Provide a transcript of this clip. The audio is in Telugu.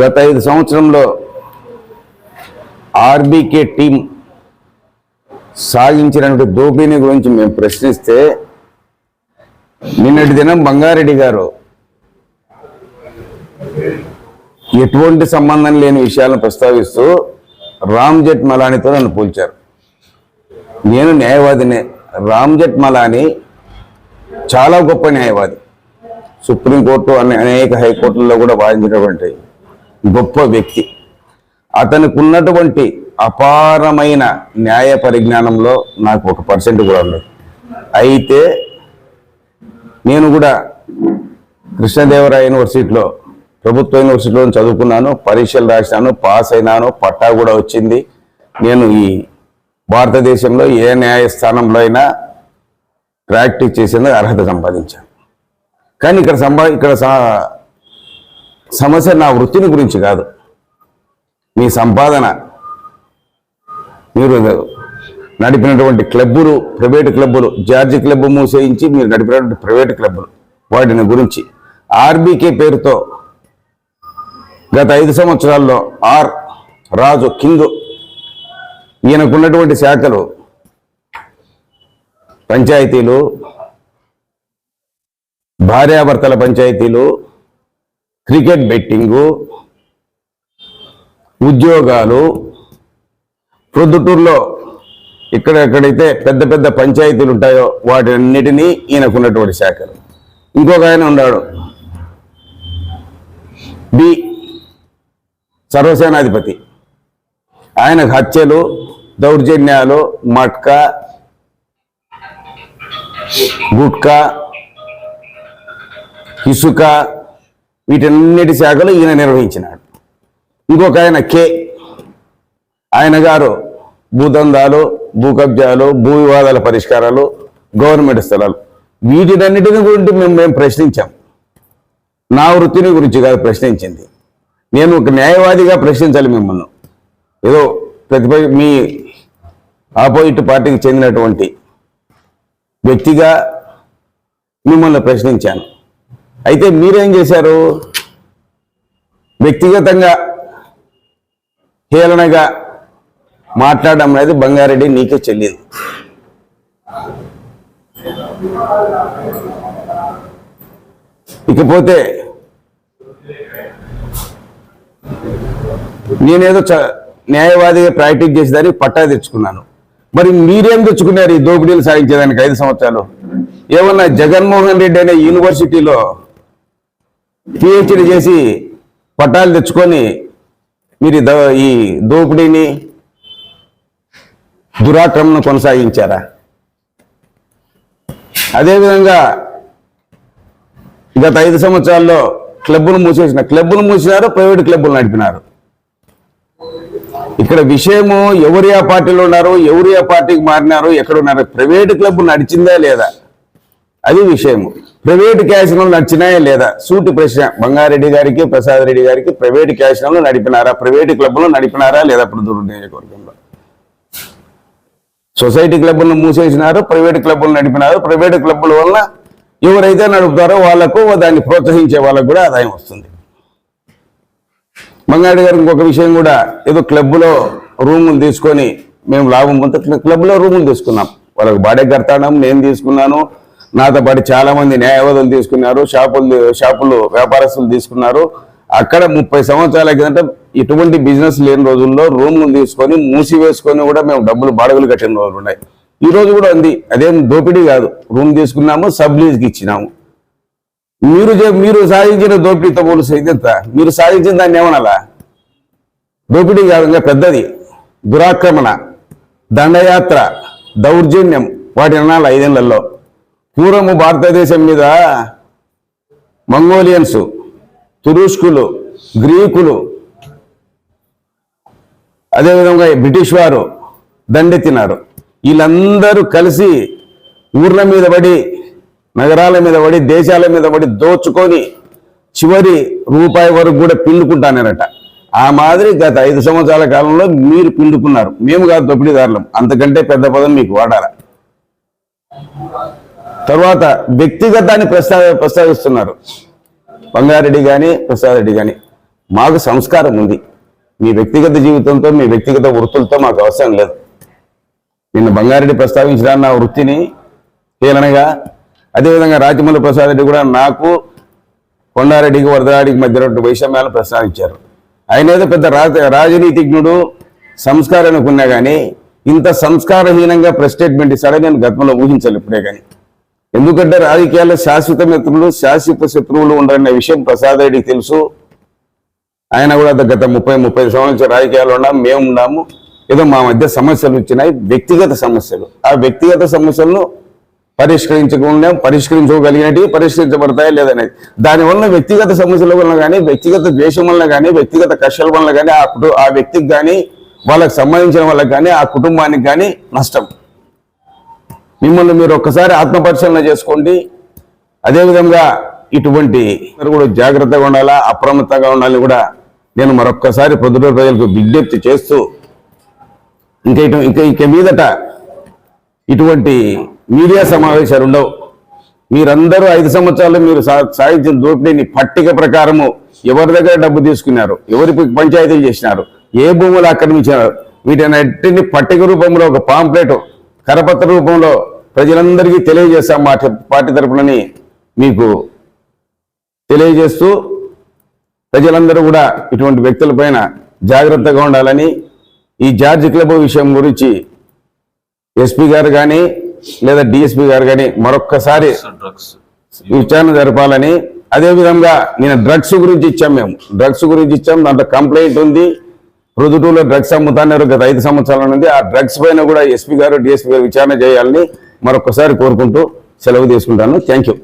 గత ఐదు సంవత్సరంలో ఆర్బీకే టీం సాగించినటువంటి దోపిడీని గురించి మేము ప్రశ్నిస్తే నిన్నటి దినం బంగారెడ్డి గారు ఎటువంటి సంబంధం లేని విషయాలను ప్రస్తావిస్తూ రామ్ జెట్ మలానితో నన్ను పోల్చారు. నేను న్యాయవాదినే. రామ్ జెట్ మలానీ చాలా గొప్ప న్యాయవాది. సుప్రీంకోర్టు అనే అనేక హైకోర్టుల్లో కూడా వాదించినటువంటి గొప్ప వ్యక్తి. అతనికి ఉన్నటువంటి అపారమైన న్యాయ పరిజ్ఞానంలో నాకు ఒక పర్సెంట్ కూడా ఉండదు అయితే నేను కూడా కృష్ణదేవరాయ యూనివర్సిటీలో ప్రభుత్వ యూనివర్సిటీలో చదువుకున్నాను పరీక్షలు రాసినాను పాస్ అయినాను పట్టా కూడా వచ్చింది. నేను ఈ భారతదేశంలో ఏ న్యాయస్థానంలో అయినా ప్రాక్టీస్ చేసేందుకు అర్హత సంపాదించాను. కానీ ఇక్కడ సంపా ఇక్కడ సమస్య నా వృత్తిని గురించి కాదు. మీ సంపాదన. మీరు నడిపినటువంటి క్లబ్బులు ప్రైవేట్ క్లబ్బులు జార్జి క్లబ్ మూసేయించి మీరు నడిపినటువంటి ప్రైవేట్ క్లబ్బులు వాటిని గురించి. ఆర్బీకే పేరుతో గత ఐదు సంవత్సరాల్లో ఆర్ రాజు కింగ్ ఈయనకున్నటువంటి శాఖలు పంచాయతీలు భార్యాభర్తల పంచాయతీలు క్రికెట్ బెట్టింగు ఉద్యోగాలు. ప్రొద్దుటూరులో ఇక్కడెక్కడైతే పెద్ద పెద్ద పంచాయతీలు ఉంటాయో వాటన్నిటినీ ఈయనకున్నటువంటి శాఖలు. ఇంకొక ఆయన ఉన్నాడు. బి. సర్వసేనాధిపతి. ఆయనకు హత్యలు దౌర్జన్యాలు మట్కా గుట్కా ఇసుక వీటన్నిటి శాఖలు ఈయన నిర్వహించినాడు. ఇంకొక ఆయన కే. ఆయన గారు భూదందాలు భూ కబ్జాలు భూ వివాదాల పరిష్కారాలు గవర్నమెంట్ స్థలాలు. వీటినన్నిటిని గురించి మేము మేము ప్రశ్నించాం. నా వృత్తిని గురించి కాదు ప్రశ్నించింది. నేను ఒక న్యాయవాదిగా ప్రశ్నించాలి మిమ్మల్ని. ఏదో ప్రతిపక్ష మీ ఆపోజిట్ పార్టీకి చెందినటువంటి వ్యక్తిగా మిమ్మల్ని ప్రశ్నించాను. అయితే మీరేం చేశారు? వ్యక్తిగతంగా హేళనగా మాట్లాడడం అనేది బంగారెడ్డి నీకే చెల్లింది. ఇకపోతే నేనేదో చ- న్యాయవాదిగా ప్రాక్టీస్ చేసేదానికి పట్టా తెచ్చుకున్నాను. మరి మీరేం తెచ్చుకున్నారు ఈ దోపిడీలు సాగించేదానికి ఐదు సంవత్సరాలు? ఏమన్నా జగన్మోహన్ రెడ్డి అనే యూనివర్సిటీలో పిహెచ్డి చేసి పట్టాలు తెచ్చుకొని మీరు ఈ ద- ఈ దోపిడీని దురాక్రమణ కొనసాగించారా? అదేవిధంగా గత ఐదు సంవత్సరాల్లో క్లబ్బులు మూసేసిన క్లబ్బులు మూసినారు ప్రైవేట్ క్లబ్బులు నడిపినారు. ఇక్కడ విషయము ఎవరు ఆ పార్టీలో ఉన్నారు ఎవరు ఆ పార్టీకి మారినారు ఎక్కడ ఉన్నారు ప్రైవేట్ క్లబ్ నడిచిందా లేదా? అది విషయము. ప్రైవేట్ క్యాసినోలు నడిచినాయా లేదా? సూటి ప్రశ్న. బంగారెడ్డి గారికి ప్రసాద్ రెడ్డి గారికి ప్రైవేట్ క్యాసినోలు నడిపినారా? ప్రైవేట్ క్లబ్లు నడిపినారా లేదా ప్రొద్దురు నియోజకవర్గంలో? సొసైటీ క్లబ్లను మూసేసినారు ప్రైవేట్ క్లబ్లు నడిపినారు. ప్రైవేట్ క్లబ్ల వల్ల ఎవరైతే నడుపుతారో వాళ్ళకు దాన్ని ప్రోత్సహించే వాళ్ళకు కూడా ఆదాయం వస్తుంది. బంగారెడ్డి గారు ఇంకొక విషయం కూడా. ఏదో క్లబ్లో రూములు తీసుకొని మేము లాభం పొందుతూ. క్లబ్లో రూములు తీసుకున్నాం. వాళ్ళకి బాడే కడతాడం నేను తీసుకున్నాను. నాతో పాటు చాలా మంది న్యాయవాదులు తీసుకున్నారు షాపులు షాపులు వ్యాపారస్తులు తీసుకున్నారు. అక్కడ ముప్పై సంవత్సరాల కిందట ఇటువంటి బిజినెస్ లేని రోజుల్లో రూమ్లు తీసుకొని మూసివేసుకొని కూడా మేము డబ్బులు బాడగలు కట్టిన రోజులు ఉన్నాయి. ఈ రోజు కూడా ఉంది అదేం దోపిడీ కాదు. రూమ్ తీసుకున్నాము సబ్లీజ్కి ఇచ్చినాము. మీరు మీరు సాధించిన దోపిడీతో పోలిస్తే ఎంత మీరు సాధించిన దాన్ని ఏమనాలా? దోపిడీ కాదు ఇంకా పెద్దది. దురాక్రమణ దండయాత్ర దౌర్జన్యం వాటి అనాలి ఐదేళ్ళలో. పూర్వము భారతదేశం మీద మంగోలియన్స్ తురుష్కులు గ్రీకులు అదేవిధంగా బ్రిటిష్ వారు దండెత్తినారు. వీళ్ళందరూ కలిసి ఊర్ల మీద పడి నగరాల మీద పడి దేశాల మీద పడి దోచుకొని చివరి రూపాయి వరకు కూడా పిండుకుంటానారట ఆ మాదిరి గత ఐదు సంవత్సరాల కాలంలో మీరు పిండుకున్నారు. మేము కాదు దోపిడీదారులం. అంతకంటే పెద్ద పదం మీకు వాడాల. తర్వాత వ్యక్తిగతాన్ని ప్రస్తావ ప్రస్తావిస్తున్నారు. బంగారెడ్డి కానీ ప్రసాదరెడ్డి కానీ మాకు సంస్కారం ఉంది. మీ వ్యక్తిగత జీవితంతో మీ వ్యక్తిగత వృత్తులతో మాకు అవసరం లేదు. నిన్న బంగారెడ్డి ప్రస్తావించిన నా వృత్తిని హేళనగా అదేవిధంగా రాజమౌళి ప్రసాద్ రెడ్డి కూడా నాకు కొండారెడ్డికి వరదరాడికి మధ్య వైషమ్యాలను ప్రస్తావించారు. ఆయన ఏదో పెద్ద రాజ రాజనీతిజ్ఞుడు సంస్కారం అనుకున్నా కానీ ఇంత సంస్కారహీనంగా ప్రెస్ స్టేట్మెంట్ ఇస్తాడని నేను గతంలో ఊహించాలి ఇప్పుడే కానీ ఎందుకంటే రాజకీయాల్లో శాశ్వత మిత్రులు శాశ్వత శత్రువులు ఉండరనే విషయం ప్రసాద్ రెడ్డికి తెలుసు. ఆయన కూడా గత ముప్పై ముప్పై సంవత్సరాల రాజకీయాలు ఉన్నాం మేము ఉన్నాము. ఏదో మా మధ్య సమస్యలు వచ్చినాయి వ్యక్తిగత సమస్యలు. ఆ వ్యక్తిగత సమస్యలను పరిష్కరించకుండా పరిష్కరించగలిగినవి పరిష్కరించబడతాయి లేదనేది. దానివల్ల వ్యక్తిగత సమస్యల వలన కానీ వ్యక్తిగత ద్వేషం వలన కానీ వ్యక్తిగత కష్టాల వలన కానీ ఆ ఆ వ్యక్తికి కానీ వాళ్ళకి సంబంధించిన వాళ్ళకి కానీ ఆ కుటుంబానికి కానీ నష్టం. మిమ్మల్ని మీరు ఒక్కసారి ఆత్మపరిశీలన చేసుకోండి. అదేవిధంగా ఇటువంటి మీరు కూడా జాగ్రత్తగా ఉండాలా అప్రమత్తంగా ఉండాలని కూడా నేను మరొక్కసారి పొద్దుటూరు ప్రజలకు విజ్ఞప్తి చేస్తూ ఇంకా ఇటు ఇంకా ఇక మీదట ఇటువంటి మీడియా సమావేశాలు ఉండవు. మీరందరూ ఐదు సంవత్సరాలు మీరు సాధించిన దోపిడీని పట్టిక ప్రకారము ఎవరి దగ్గర డబ్బు తీసుకున్నారు ఎవరి పంచాయతీలు చేసినారు ఏ భూములు ఆక్రమించినారు వీటన్నిటిని పట్టిక రూపంలో ఒక పాంప్లెట్ కరపత్ర రూపంలో ప్రజలందరికీ తెలియజేస్తాం మా పార్టీ తరపునని మీకు తెలియజేస్తూ ప్రజలందరూ కూడా ఇటువంటి వ్యక్తులపైన జాగ్రత్తగా ఉండాలని ఈ జార్జ్ క్లబ్ విషయం గురించి ఎస్పీ గారు కానీ లేదా డిఎస్పీ గారు కానీ మరొక్కసారి డ్రగ్స్ విచారణ జరపాలని. అదేవిధంగా నేను డ్రగ్స్ గురించి ఇచ్చాం మేము. డ్రగ్స్ గురించి ఇచ్చాం. దాంట్లో కంప్లైంట్ ఉంది. రుదుటూలో డ్రగ్స్ అమ్ముతున్నారు గత ఐదు సంవత్సరాల నుండి ఆ డ్రగ్స్ పైన కూడా ఎస్పీ గారు డిఎస్పీ గారు విచారణ చేయాలని మరొకసారి కోరుకుంటూ సెలవు తీసుకుంటాను. Thank you.